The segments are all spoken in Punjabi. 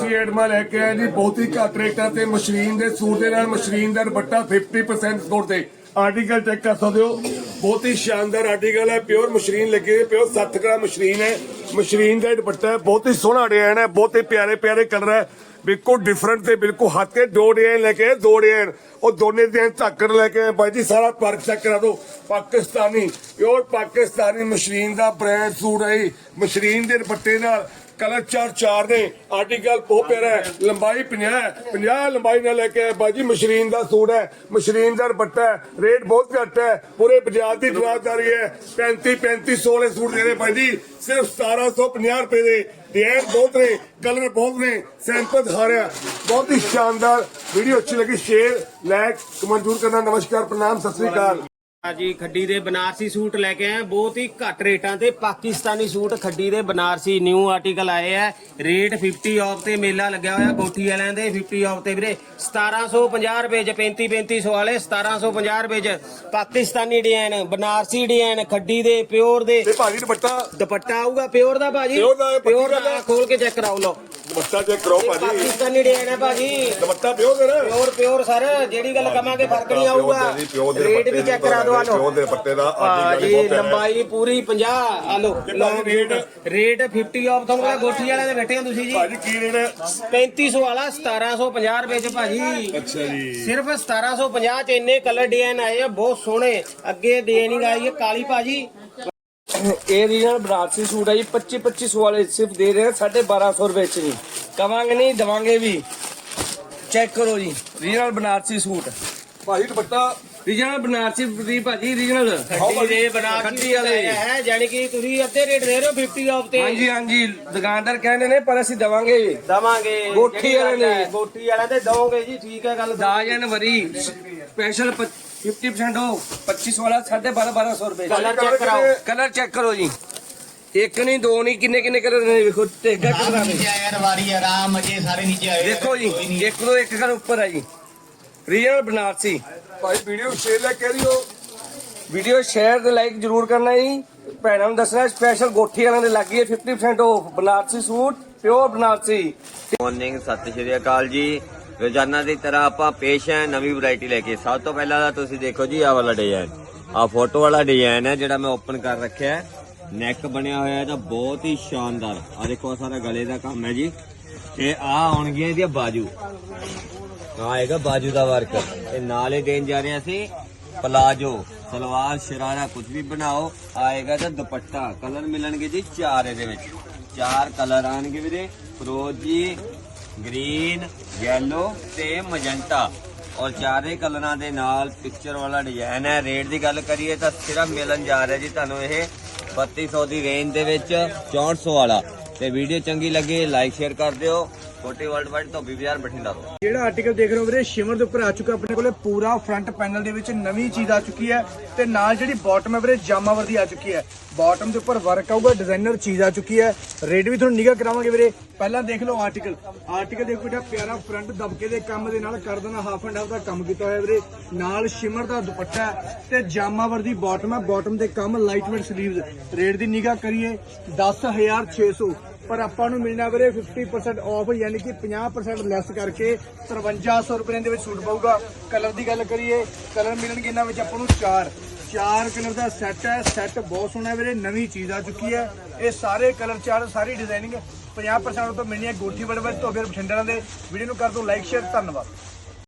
ਅਸੀਂ ਐਡਮਾ ਲੈ ਕੇ ਆਏ ਜੀ, ਬਹੁਤ ਹੀ ਘੱਟ ਰੇਟਾਂ ਤੇ ਮਸ਼ੀਨ ਦੇ ਸੂਟ ਦੇ ਨਾਲ ਮਸ਼ੀਨ ਦਾ ਦੁਪੱਟਾ 50% ਛੋੜ ਤੇ। ਆਰਟੀਕਲ ਚੈੱਕ ਕਰ ਸਕਦੇ ਹੋ। ਬਹੁਤ ਹੀ ਸ਼ਾਨਦਾਰ ਆਰਟੀਕਲ ਹੈ ਪਿਓਰ ਮਸ਼ੀਨ ਲੱਗੀ ਹੈ ਪਿਓਰ 7 ਗ੍ਰਾਮ ਮਸ਼ੀਨ ਹੈ। ਮਸ਼ੀਨ ਦਾ ਦੁਪੱਟਾ ਬਹੁਤ ਹੀ ਸੋਹਣਾ ਡਿਜ਼ਾਈਨ ਹੈ, ਬਹੁਤ ਹੀ ਪਿਆਰੇ ਪਿਆਰੇ ਕਲਰ ਹੈ। ਬਿਲਕੁਲ ਡਿਫਰੈਂਟ ਤੇ ਬਿਲਕੁਲ ਹੱਥ ਕੇ ਦੋ ਡਿਜ਼ਾਈਨ ਲੈ ਕੇ ਦੋ ਡਿਜ਼ਾਈਨ ਉਹ ਦੋਨੇ ਡਿਜ਼ਾਈਨ ਧੱਕੜ ਲੈ ਕੇ ਬਾਈ ਜੀ, ਸਾਰਾ ਪਾਰਕ ਚੈੱਕ ਕਰਾ ਦਿਓ। ਪਾਕਿਸਤਾਨੀ ਪਿਓਰ ਪਾਕਿਸਤਾਨੀ ਮਸ਼ੀਨ ਦਾ ਬ੍ਰਾਂਡ ਸੂਟ ਹੈ ਮਸ਼ੀਨ ਦੇ ਦੁਪੱਟੇ ਨਾਲ ਕਲਰ ਚਾਰ ਚਾਰ ਨੇ ਆਰਟੀਕਲ ਬਹੁਤ ਪਿਆਰਾ ਹੈ, ਲੰਬਾਈ 50 ਹੈ 50 ਲੰਬਾਈ ਨਾਲ ਲੈ ਕੇ ਆਏ ਬਾਜੀ, ਮਸ਼ੀਨ ਦਾ ਸੂਟ ਹੈ, ਮਸ਼ੀਨ ਦਾ ਦੁਪੱਟਾ ਹੈ, ਰੇਟ ਬਹੁਤ ਘੱਟ ਹੈ, ਪੂਰੇ ਬਾਜ਼ਾਰ ਦੀ ਜਵਾਬਦਾਰੀ ਹੈ। 35 3500 ਵਾਲੇ ਸੂਟ ਦੇ ਰਹੇ ਬਾਈ ਜੀ ਸਿਰਫ 1750 ਰੁਪਏ ਦੇ। ਡਿਜ਼ਾਈਨ ਬਹੁਤ ਨੇ ਕਲਰ ਬਹੁਤ ਨੇ ਸੈਂਪਲ ਦਿਖਾ ਰਿਹਾ। ਬਹੁਤ ਹੀ ਸ਼ਾਨਦਾਰ ਵੀਡੀਓ ਅੱਛੀ ਲੱਗੀ ਸ਼ੇਅਰ ਲਾਈਕ ਕਮੈਂਟ ਜ਼ਰੂਰ ਕਰਨਾ। ਨਮਸਕਾਰ, ਪ੍ਰਣਾਮ, ਸਤਿ ਸ੍ਰੀ ਅਕਾਲ। ਜੀ ਖੱਡੀ ਦੇ ਬਨਾਰਸੀ ਸੂਟ ਲੈ ਕੇ ਆਏ। ਬਹੁਤ ਹੀ ਘੱਟ ਰੇਟਾਂ ਤੇ ਪਾਕਿਸਤਾਨੀ ਸੂਟ ਖੱਡੀ ਦੇ ਬਨਾਰਸੀ ਨਿਊ ਆਰਟੀਕਲ ਆਏ ਆ। ਰੇਟ 50 ਆਫ ਤੇ ਮੇਲਾ ਲੱਗਿਆ ਹੋਇਆ ਕੋਠੀ ਵਾਲਿਆਂ ਦੇ 50 ਆਫ ਤੇ ਵੀਰੇ। 1750 ਰੁਪਏ ਚ 35 3500 ਵਾਲੇ 1750 ਰੁਪਏ ਚ ਪਾਕਿਸਤਾਨੀ ਡਿਜ਼ਾਈਨ ਬਨਾਰਸੀ ਡਿਜ਼ਾਈਨ ਖੱਡੀ ਦੇ ਪਿਓਰ ਦੇ। ਤੇ ਭਾਜੀ ਦੁਪੱਟਾ? ਦੁਪੱਟਾ ਆਊਗਾ ਪਿਓਰ ਦਾ ਭਾਜੀ? ਪਿਓਰ ਦਾ। ਖੋਲ ਕੇ ਚੈੱਕ ਕਰਾਓ ਲਓ। ਦੁਪੱਟਾ ਚੈੱਕ ਕਰੋ ਭਾਜੀ। ਪਾਕਿਸਤਾਨੀ ਡਿਜ਼ਾਈਨ ਹੈ ਭਾਜੀ। ਦੁਪੱਟਾ ਪਿਓ ਦੇ ਨਾ ਪਿਓਰ ਪਿਓਰ ਸਰ ਜਿਹੜੀ ਗੱਲ ਕਵਾਂਗੇ ਫ਼ਰਕ ਨਹੀਂ ਆਊਗਾ। ਰੇਟ ਵੀ ਚੈੱਕ ਕਰਾ ਦਿਓ ਆ ਲਓ ਪਿਓ ਦੇ ਦੁਪੱਟੇ ਦਾ ਆ ਆਰਟੀਕਲ ਜੀ ਬਹੁਤ ਪਿਆਰਾ ਹੈ। ਲੰਬਾਈ ਪੂਰੀ 50 ਆ ਲੋ ਤੇ ਲੌਂਗ ਭਾਜੀ ਰੇਟ? ਰੇਟ 50 ਆਫ ਤੁਹਾਨੂੰ ਪਤਾ ਗੋਠੀ ਵਾਲਿਆਂ ਦੇ ਬੈਠੇ ਹੋ ਤੁਸੀਂ ਜੀ। ਭਾਜੀ ਕੀ ਰੇਟ ਹੈ? 3500 ਵਾਲਾ 1750 ਰੁਪਏ ਚ ਭਾਜੀ। ਅੱਛਾ ਜੀ। ਸਿਰਫ 1750 ਚ ਇੰਨੇ ਕਲਰ ਡਿਜ਼ਾਈਨ ਆਏ ਆ ਬਹੁਤ ਸੋਹਣੇ। ਅੱਗੇ ਡਿਜ਼ਾਈਨਿੰਗ ਆਈ ਹੈ ਕਾਲੀ ਭਾਜੀ। ਇਹ ਰੀਜਨਲ ਬਨਾਰਸੀ ਸੂਟ ਹੈ ਜੀ 25 2500 ਵਾਲੇ ਸਿਰਫ ਦੇ ਰਹੇ ਹਾਂ 1250 ਰੁਪਏ ਚ ਜੀ। ਕਵਾਂਗੇ ਨਹੀਂ ਦਵਾਂਗੇ ਵੀ। ਚੈੱਕ ਕਰੋ ਜੀ ਰੀਜਨਲ ਬਨਾਰਸੀ ਸੂਟ। ਭਾਜੀ ਦੁਪੱਟਾ। ਰੀਜਨਲ ਬਨਾਰਸੀ ਦੀ ਭਾਜੀ ਰੀਜਨਲ। ਦੇ ਬਣਾ ਖੱਡੀ ਵਾਲੇ। ਹੈ ਜਾਨੀ ਕਿ ਤੁਸੀਂ ਅੱਧੇ ਰੇਟ ਦੇ ਰਹੇ ਹੋ 50 ਆਫ ਤੇ ਹਾਂਜੀ ਹਾਂਜੀ ਦੁਕਾਨਦਾਰ ਕਹਿੰਦੇ ਨੇ ਪਰ ਅਸੀਂ ਦਵਾਂਗੇ ਦਵਾਂਗੇ। ਗੋਠੀ ਵਾਲੇ ਨੇ। ਗੋਠੀ ਵਾਲਿਆਂ ਤੇ ਦਵੋਗੇ ਜੀ ਠੀਕ ਹੈ ਗੱਲ 10 ਜਨਵਰੀ ਸਪੈਸ਼ਲ 50% ਉਹ 25 ਵਾਲਾ 12.5 1200 ਰੁਪਏ। ਕਲਰ ਚੈੱਕ ਕਰਾਓ। ਕਲਰ ਚੈੱਕ ਕਰੋ ਜੀ। ਇੱਕ ਨਹੀਂ ਦੋ ਨਹੀਂ ਕਿੰਨੇ ਕਿੰਨੇ ਕਲਰ ਨੇ ਵੇਖੋ ਤੇਗਾ ਕਲਰ ਨੇ ਯਾਰ ਵਾਰੀ ਆਰਾਮ ਅਜੇ ਸਾਰੇ ਨੀਚੇ ਆਏ ਦੇਖੋ ਜੀ ਇੱਕ ਤੋਂ ਇੱਕ ਕਰ ਉੱਪਰ ਆ ਜੀ। ਰੀਅਲ ਬਨਾਰਸੀ ਭਾਈ ਵੀਡੀਓ ਸ਼ੇਅਰ ਲੈ ਕਹਿ ਦਿਓ। ਵੀਡੀਓ ਸ਼ੇਅਰ ਤੇ ਲਾਈਕ ਜ਼ਰੂਰ ਕਰਨਾ ਜੀ। ਭੈਣਾਂ ਨੂੰ ਦੱਸਣਾ ਸਪੈਸ਼ਲ ਗੋਠੀ ਵਾਲਿਆਂ ਦੇ ਲੱਗੀ ਹੈ 50% off Banarasi suit pure Banarasi morning ਸਤਿ ਸ਼੍ਰੀ ਅਕਾਲ ਜੀ। ਰੋਜ਼ਾਨਾ ਦੀ ਤਰ੍ਹਾਂ ਆਪਾਂ ਪੇਸ਼ ਹੈ ਨਵੀਂ ਵੈਰਾਈਟੀ ਲੈ ਕੇ। ਸਭ ਤੋਂ ਪਹਿਲਾਂ ਤਾਂ ਤੁਸੀਂ ਦੇਖੋ ਜੀ, ਆਹ ਵਾਲਾ ਡਿਜ਼ਾਈਨ ਆਹ ਫੋਟੋ ਵਾਲਾ ਡਿਜ਼ਾਈਨ ਹੈ ਜਿਹੜਾ ਮੈਂ ਓਪਨ ਕਰ ਰੱਖਿਆ ਹੈ। ਨੈਕ ਬਣਿਆ ਹੋਇਆ ਹੈ ਤਾਂ ਬਹੁਤ ਹੀ ਸ਼ਾਨਦਾਰ। ਆ ਦੇਖੋ ਸਾਰਾ ਗਲੇ ਦਾ ਕੰਮ ਹੈ ਜੀ। ਤੇ ਆ ਆਉਣਗੀਆਂ ਇਹਦੀਆਂ ਬਾਜੂ। ਆਏਗਾ ਬਾਜੂ ਦਾ ਵਰਕ ਤੇ ਨਾਲ ਦੇਣ ਜਾ ਰਹੇ ਹਾਂ ਅਸੀਂ। ਪਲਾਜੋ ਸਲਵਾਰ, ਸ਼ਰਾਰਾ ਕੁਝ ਵੀ ਬਣਾਓ। ਆਏਗਾ ਤਾਂ ਦੁਪੱਟਾ। ਕਲਰ ਮਿਲਣਗੇ ਜੀ ਚਾਰ ਇਹਦੇ ਵਿੱਚ। ਚਾਰ ਕਲਰ ਆਣਗੇ ਵੀਰੇ। ਫਰੋਜੀ ਗ੍ਰੀਨ ਯੈਲੋ ਤੇ ਮਜੰਟਾ ਔਰ ਚਾਰੇ ਕਲਰਾਂ ਦੇ ਨਾਲ ਪਿਕਚਰ ਵਾਲਾ ਡਿਜ਼ਾਈਨ ਹੈ। ਰੇਟ ਦੀ ਗੱਲ ਕਰੀਏ ਤਾਂ ਸਿਰਫ ਮਿਲਣ ਜਾ ਰਿਹਾ ਜੀ ਤੁਹਾਨੂੰ ਇਹ 3200 ਦੀ ਰੇਂਜ ਦੇ ਵਿੱਚ 6400 ਵਾਲਾ। ਤੇ ਵੀਡੀਓ ਚੰਗੀ ਲੱਗੇ ਲਾਈਕ ਸ਼ੇਅਰ ਕਰ ਦਿਓ। ਛੋਟੀ ਵਰਲਡ ਵਾਈਡ ਤੋਂ ਬਾਜ਼ਾਰ ਬਠਿੰਡਾ ਤੋਂ। ਜਿਹੜਾ ਆਰਟੀਕਲ ਦੇਖ ਰਹੇ ਹੋ ਵੀਰੇ, ਸ਼ਿਮਰ ਦੇ ਉੱਪਰ ਆ ਚੁੱਕਾ, ਆਪਣੇ ਕੋਲੇ ਪੂਰਾ ਫਰੰਟ ਪੈਨਲ ਦੇ ਵਿੱਚ ਨਵੀਂ ਚੀਜ਼ ਆ ਚੁੱਕੀ ਹੈ ਤੇ ਨਾਲ ਜਿਹੜੀ ਬਾਟਮ ਹੈ ਵੀਰੇ, ਜਾਮਾਵਰ ਦੀ ਆ ਚੁੱਕੀ ਹੈ। ਬਾਟਮ ਦੇ ਉੱਪਰ ਵਰਕ ਆਊਗਾ ਡਿਜ਼ਾਈਨਰ ਚੀਜ਼ ਆ ਚੁੱਕੀ ਹੈ। ਰੇਟ ਵੀ ਤੁਹਾਨੂੰ ਨਿਗਾ ਕਰਾਵਾਂਗੇ ਵੀਰੇ। ਪਹਿਲਾਂ ਦੇਖ ਲਓ ਆਰਟੀਕਲ ਆਰਟੀਕਲ ਦੇਖੋ ਕਿੰਨਾ ਪਿਆਰਾ ਫਰੰਟ ਦਬਕੇ ਦੇ ਕੰਮ ਦੇ ਨਾਲ ਕਰ ਦੇਣਾ ਹਾਫ ਐਂਡ ਹਾਫ ਦਾ ਕੰਮ ਕੀਤਾ ਹੋਇਆ ਵੀਰੇ। ਨਾਲ ਸ਼ਿਮਰ ਦਾ ਦੁਪੱਟਾ ਤੇ ਜਾਮਾਵਰ ਦੀ ਬਾਟਮ ਹੈ। ਬਾਟਮ ਦੇ ਕੰਮ ਲਾਈਟ ਵੇਟ ਸਲੀਵਸ ਰੇਟ ਦੀ ਨਿਗਾ ਕਰੀਏ 10600 ਪਰ ਆਪਾਂ ਨੂੰ ਮਿਲਣਾ ਵੀਰੇ 50% ਆਫ ਯਾਨੀ ਕਿ 50% ਲੈਸ ਕਰਕੇ 5300 ਰੁਪਏ ਦੇ ਵਿੱਚ ਸੂਟ ਪਊਗਾ। ਕਲਰ ਦੀ ਗੱਲ ਕਰੀਏ, ਕਲਰ ਮਿਲਣਗੇ ਇਹਨਾਂ ਵਿੱਚ ਆਪਾਂ ਨੂੰ ਚਾਰ। ਚਾਰ ਕਲਰ ਦਾ ਸੈੱਟ ਹੈ ਸੈੱਟ ਬਹੁਤ ਸੋਹਣਾ ਹੈ ਵੀਰੇ, ਨਵੀਂ ਚੀਜ਼ ਆ ਚੁੱਕੀ ਹੈ। ਇਹ ਸਾਰੇ ਕਲਰ ਚਾਰ, ਸਾਰੀ ਡਿਜ਼ਾਈਨਿੰਗ 50% ਤੋਂ ਮਿਲਣੀ ਹੈ ਗੋਠੀ ਬੜ ਤੋਂ ਫਿਰ ਬਠਿੰਡਾ ਦੇ। ਵੀਡੀਓ ਨੂੰ ਕਰ ਦਿਓ ਲਾਈਕ ਸ਼ੇਅਰ ਧੰਨਵਾਦ।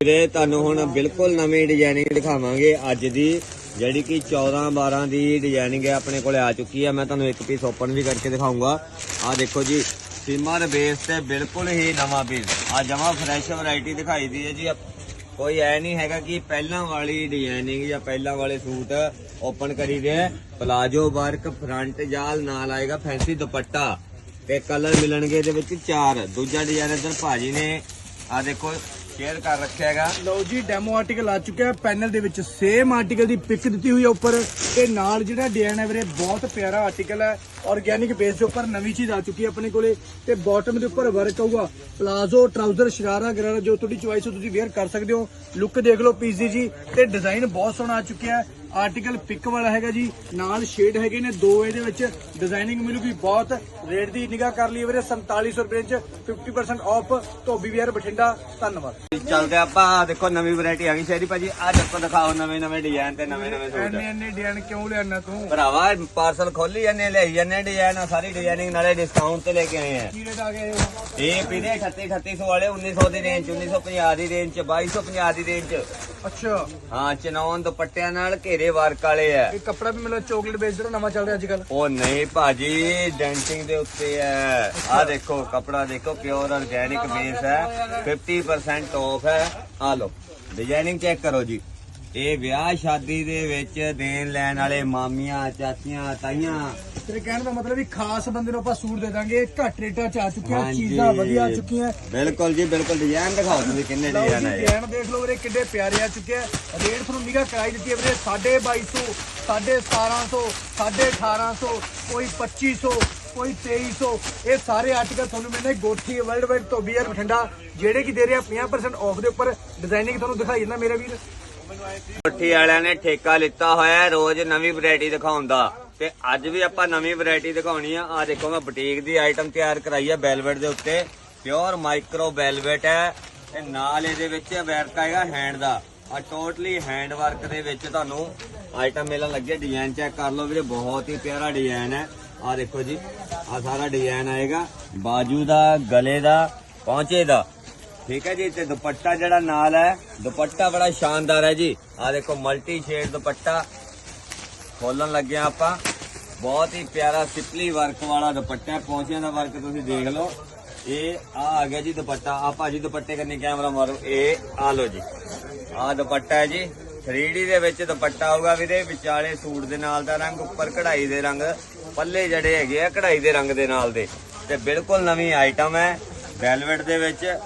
ਵੀਰੇ, ਤੁਹਾਨੂੰ ਹੁਣ ਬਿਲਕੁਲ ਨਵੀਂ ਡਿਜ਼ਾਈਨਿੰਗ ਦਿਖਾਵਾਂਗੇ ਅੱਜ ਦੀ। ਜਿਹੜੀ ਕਿ 14 12 ਦੀ ਡਿਜ਼ਾਈਨਿੰਗ ਹੈ ਆਪਣੇ ਕੋਲੇ ਆ ਚੁੱਕੀ ਹੈ। ਮੈਂ ਤੁਹਾਨੂੰ ਇੱਕ ਪੀਸ ਓਪਨ ਵੀ ਕਰਕੇ ਦਿਖਾਊਂਗਾ। ਆਹ ਦੇਖੋ ਜੀ ਸਿਮਰ ਬੇਸ ਤੇ ਬਿਲਕੁਲ ਹੀ ਨਵਾਂ ਪੀਸ ਆ ਜਮਾ ਫਰੈਸ਼ ਵੈਰਾਈਟੀ ਦਿਖਾਈ ਦੀ ਹੈ ਜੀ। ਕੋਈ ਐ ਨਹੀਂ ਹੈਗਾ ਕਿ ਪਹਿਲਾਂ ਵਾਲੀ ਡਿਜ਼ਾਈਨਿੰਗ ਜਾਂ ਪਹਿਲਾਂ ਵਾਲੇ ਸੂਟ ਓਪਨ ਕਰੀ ਦੇ ਪਲਾਜੋ ਵਰਕ ਫਰੰਟ ਜਾਲ ਨਾਲ ਆਏਗਾ ਫੈਂਸੀ ਦੁਪੱਟਾ। ਤੇ ਕਲਰ ਮਿਲਣਗੇ ਇਹਦੇ ਵਿੱਚ ਚਾਰ। ਦੂਜਾ ਡਿਜ਼ਾਈਨ ਇਧਰ ਭਾਜੀ ਨੇ, ਆ ਦੇਖੋ ਸ਼ੇਅਰ ਕਰ ਰੱਖਿਆ ਹੈਗਾ। ਲਓ ਜੀ ਡੈਮੋ ਆਰਟੀਕਲ ਆ ਚੁੱਕਾ ਹੈ ਪੈਨਲ ਦੇ ਵਿੱਚ ਸੇਮ ਆਰਟੀਕਲ ਦੀ ਪਿਕ ਦਿੱਤੀ ਹੋਈ ਹੈ ਉੱਪਰ। ਤੇ ਨਾਲ ਜਿਹੜਾ ਡਿਜ਼ਾਈਨ ਹੈ ਵੀਰੇ, ਬਹੁਤ ਪਿਆਰਾ ਆਰਟੀਕਲ ਹੈ। ਆਰਗੈਨਿਕ ਬੇਸ ਦੇ ਉੱਪਰ ਨਵੀਂ ਚੀਜ਼ ਆ ਚੁੱਕੀ ਹੈ ਆਪਣੇ ਕੋਲੇ। ਤੇ ਬਾਟਮ ਦੇ ਉੱਪਰ ਵਰਕ ਆਊਗਾ। ਪਲਾਜ਼ੋ ਟਰਾਊਜ਼ਰ ਸ਼ਰਾਰਾ, ਗਰਾਰਾ, ਜੋ ਤੁਹਾਡੀ ਚੁਆਇਸ ਹੋ ਤੁਸੀਂ ਵੇਅਰ ਕਰ ਸਕਦੇ ਹੋ। ਲੁੱਕ ਦੇਖ ਲਓ ਪੀਸ ਦੀ ਜੀ ਤੇ ਡਿਜ਼ਾਈਨ ਬਹੁਤ ਸੋਹਣਾ ਆ ਚੁੱਕਿਆ। ਹੈ ਆਰਟੀਕਲ ਪਿਕ ਵਾਲਾ ਹੈਗਾ ਜੀ ਨਾਲ ਸ਼ੇਡ ਹੈਗੇ ਨੇ ਦੋ ਇਹਦੇ ਵਿੱਚ ਡਿਜ਼ਾਈਨਿੰਗ ਮਿਲੂਗੀ ਬਹੁਤ ਰੇਟ ਦੀ ਨਿਗਾਹ ਕਰ ਲਈ ਵੀਰੇ 4700 ਰੁਪਏ ਚ 50% ਆਫ ਧੋਬੀ ਵੀਰ ਬਠਿੰਡਾ ਧੰਨਵਾਦ। ਚੱਲਦੇ ਆਪਾਂ ਦੇਖੋ ਨਵੀਂ ਵੈਰਾਈਟੀ ਆ ਗਈ ਸ਼ਹਿਰੀ ਭਾਜੀ ਆ ਦੇਖੋ ਦਿਖਾਓ ਨਵੇਂ ਨਵੇਂ ਡਿਜ਼ਾਈਨ ਤੇ ਨਵੇਂ ਨਵੇਂ ਸੂਟ ਐਨੇ ਐਨੇ ਡਿਜ਼ਾਈਨ ਕਿਉਂ ਲਿਆਣਾ ਤੂੰ? ਭਰਾਵਾ ਪਾਰਸਲ ਖੋਲੀ ਜਾਂਦੇ ਲਈ ਜਾਂਦੇ ਡਿਜ਼ਾਈਨ ਆ ਸਾਰੀ ਡਿਜ਼ਾਈਨਿੰਗ ਨਾਲੇ ਡਿਸਕਾਊਂਟ ਤੇ ਲੈ ਕੇ ਆਏ ਆ। ਕੀ ਰੇਟ ਆ ਗਿਆ ਇਹ ਪੀਦੇ 38 3800 ਵਾਲੇ 1900 ਦੀ ਰੇਂਜ 1950 ਦੀ ਰੇਂਜ ਚ 2250 ਦੀ ਰੇਂਜ ਚ ਅੱਛਾ। ਹਾਂ ਚਨੌਨ ਦੁਪੱਟਿਆਂ ਨਾਲ ਘੇਰੇ ਵਰਕ ਵਾਲੇ ਆ। ਇਹ ਕੱਪੜਾ ਵੀ ਮਤਲਬ ਚਾਕਲੇਟ ਜਿਹੜਾ ਨਵਾਂ ਚੱਲ ਰਿਹਾ ਅੱਜ ਕੱਲ ਉਹ ਨਹੀਂ ਭਾਜੀ ਡੈਂਟਿੰਗ ਦੇ ਉੱਤੇ ਹੈ ਆ ਦੇਖੋ ਕਪੜਾ ਦੇਖੋ ਪਿਓਰ ਆਰਗੈਨਿਕ ਬੇਸ ਹੈ। 50% ਆਫ ਹੈ। ਆ ਲਓ ਡਿਜ਼ਾਈਨਿੰਗ ਚੈੱਕ ਕਰੋ ਜੀ। ਇਹ ਵਿਆਹ ਸ਼ਾਦੀ ਦੇ ਵਿੱਚ ਦੇਣ ਲੈਣ ਵਾਲੇ ਮਾਮੀਆਂ ਚਾਚੀਆਂ ਤਾਈਆਂ। ਤੇਰੇ ਕਹਿਣ ਦਾ ਮਤਲਬ ਵੀ ਖਾਸ ਬੰਦੇ ਨੂੰ ਆਪਾਂ ਸੂਟ ਦੇ ਦਾਂਗੇ। ਘੱਟ ਰੇਟਾਂ ਚ ਆ ਚੁੱਕੀਆਂ ਹਾਂਜੀ। ਚੀਜ਼ਾਂ ਵਧੀਆ ਆ ਚੁੱਕੀਆਂ। ਬਿਲਕੁਲ ਜੀ ਬਿਲਕੁਲ ਡਿਜ਼ਾਈਨ ਦਿਖਾਓ ਤੁਸੀਂ ਕਿੰਨੇ ਲਓ ਡਿਜ਼ਾਈਨ ਆਏ ਡਿਜ਼ਾਈਨ ਦੇਖ ਲਓ ਵੀਰੇ ਕਿੱਡੇ ਪਿਆਰੇ ਆ ਚੁੱਕੇ ਆ। ਰੇਟ ਤੁਹਾਨੂੰ ਨਿਗਾ ਕਰਾਈ ਦਿੱਤੀ ਹੈ ਵੀਰੇ 2250 1750 1850 ਕੋਈ 2500 ਕੋਈ 2300 ਇਹ ਸਾਰੇ ਆਰਟੀਕਲ ਤੁਹਾਨੂੰ ਮਿਲਣੇ ਗੋਠੀ ਵਰਲਡ ਵਾਈਡ ਤੋਂ ਬੀਅਰ ਬਠਿੰਡਾ। ਜਿਹੜੇ ਕਿ ਦੇ ਰਿਹਾ 50% ਆਫ ਦੇ ਉੱਪਰ। ਡਿਜ਼ਾਈਨਿੰਗ ਤੁਹਾਨੂੰ ਦਿਖਾਈ ਜਾਂਦਾ ਮੇਰੇ ਵੀਰ। ਕੋਠੀ ਵਾਲਿਆਂ ਨੇ ਠੇਕਾ ਲਿੱਤਾ ਹੋਇਆ ਰੋਜ਼ ਨਵੀਂ ਵੈਰਾਈਟੀ ਦਿਖਾਉਣ ਦਾ। ਤੇ ਅੱਜ ਵੀ ਆਪਾਂ ਨਵੀਂ ਵੈਰਾਈਟੀ ਦਿਖਾਉਣੀ ਆ। ਆ ਦੇਖੋ ਮੈਂ ਬੁਟੀਕ ਦੀ ਆਈਟਮ ਤਿਆਰ ਕਰਾਈ ਹੈ ਵੈਲਵਟ ਦੇ ਉੱਤੇ। ਪਿਓਰ ਮਾਈਕਰੋ ਵੈਲਵਟ ਹੈ। ਤੇ ਨਾਲ ਇਹਦੇ ਵਿੱਚ ਵਰਕ ਆਏਗਾ ਹੈਂਡ ਦਾ। ਆ ਟੋਟਲੀ ਹੈਂਡ ਵਰਕ ਦੇ ਵਿੱਚ ਤੁਹਾਨੂੰ ਆਈਟਮ ਮਿਲਣ ਲੱਗੇ। ਡਿਜ਼ਾਈਨ ਚੈੱਕ ਕਰ ਲਓ ਵੀਰੇ, ਬਹੁਤ ਹੀ ਪਿਆਰਾ ਡਿਜ਼ਾਈਨ ਹੈ। ਆ ਦੇਖੋ ਜੀ ਆ ਸਾਰਾ ਡਿਜ਼ਾਈਨ ਆਏਗਾ। ਬਾਜੂ ਦਾ, ਗਲੇ ਦਾ ਪਹੁੰਚੇ ਦਾ। ਠੀਕ ਹੈ ਜੀ, ਤੇ ਦੁਪੱਟਾ ਜਿਹੜਾ ਨਾਲ ਹੈ, ਦੁਪੱਟਾ ਬੜਾ ਸ਼ਾਨਦਾਰ ਹੈ ਜੀ। ਆ ਦੇਖੋ ਮਲਟੀ ਸ਼ੇਡ ਦੁਪੱਟਾ। ਖੋਲਣ ਲੱਗੇ ਆਪਾਂ। ਬਹੁਤ ਹੀ ਪਿਆਰਾ, ਸਿਪਲੀ ਵਰਕ ਵਾਲਾ ਦੁਪੱਟਾ ਪੌਂਚਿਆਂ ਦਾ ਵਰਕ ਤੁਸੀਂ ਦੇਖ ਲਓ। ਇਹ ਆ ਆ ਗਿਆ ਜੀ ਦੁਪੱਟਾ। ਆ ਭਾਜੀ ਦੁਪੱਟੇ ਕੰਨੀ ਕੈਮਰਾ ਮਾਰੋ। ਇਹ ਆ ਲਓ ਜੀ। ਆ ਦੁਪੱਟਾ ਹੈ ਜੀ। 3D ਦੇ ਵਿੱਚ ਦੁਪੱਟਾ ਆਊਗਾ ਵੀਰੇ। ਵਿਚਾਲੇ ਸੂਟ ਦੇ ਨਾਲ ਦਾ ਰੰਗ, ਉੱਪਰ ਕਢਾਈ ਦੇ ਰੰਗ, ਪੱਲੇ ਜਿਹੜੇ ਹੈਗੇ ਆ ਕਢਾਈ ਦੇ ਰੰਗ ਦੇ ਨਾਲ ਦੇ। ਤੇ ਬਿਲਕੁਲ ਨਵੀਂ ਆਈਟਮ ਹੈ। ਵੈਲਵਟ ਦੇ ਵਿੱਚ